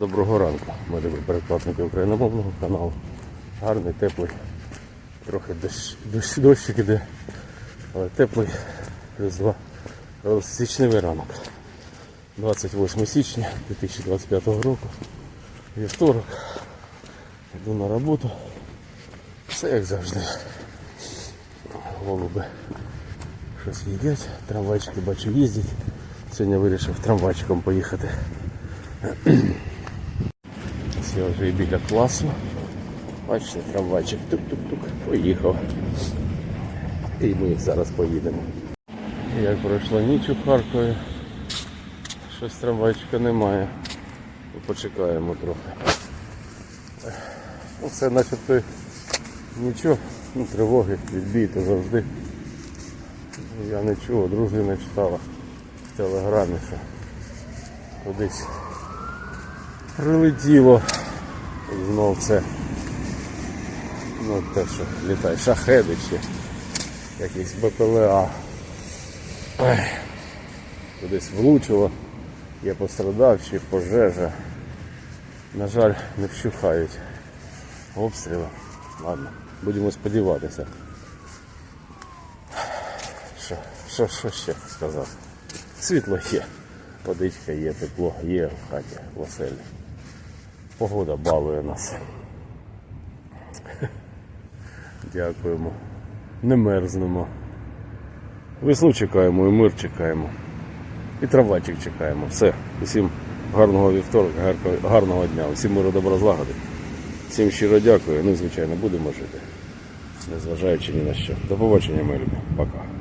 Доброго ранку, ми любі перекладники україномовного каналу. Гарний, теплий, трохи дощ, дощ, іде, але теплий плюс два січневий ранок. 28 січня 2025 року. Вівторок. Йду на роботу. Все як завжди. Голуби щось їдять, трамвайчики бачу їздять. Сьогодні вирішив трамвайчиком поїхати. Ось Я вже і біля класу. Бачите, трамвайчик тук-тук-тук, поїхав. І ми зараз поїдемо. Як пройшла ніч у Харкові, щось трамвайчика немає. Ну, Почекаємо трохи. Ну, Все начебто нічого, ну, тривоги, відбій то завжди. Я не чув, дружина читала в телеграмі, що кудись прилетіло знов це. Ну те, що літає, шахеди чи якісь БПЛА. Ой, кудись влучило, є пострадавші, пожежа. На жаль, не вщухають обстріли. Ладно, будемо сподіватися. Що, що, що ще сказати? Світло є, водичка є, тепло є в хаті, в оселі. Погода балує нас. Дякуємо. Не мерзнемо. Весну чекаємо і мир чекаємо. І трамвайчик чекаємо. Все. Усім гарного вівторка, гарного дня. Усім миру добра злагоди. Всім щиро дякую. Ну, звичайно, будемо жити. Незважаючи ні на що. До побачення, мої любі. Пока.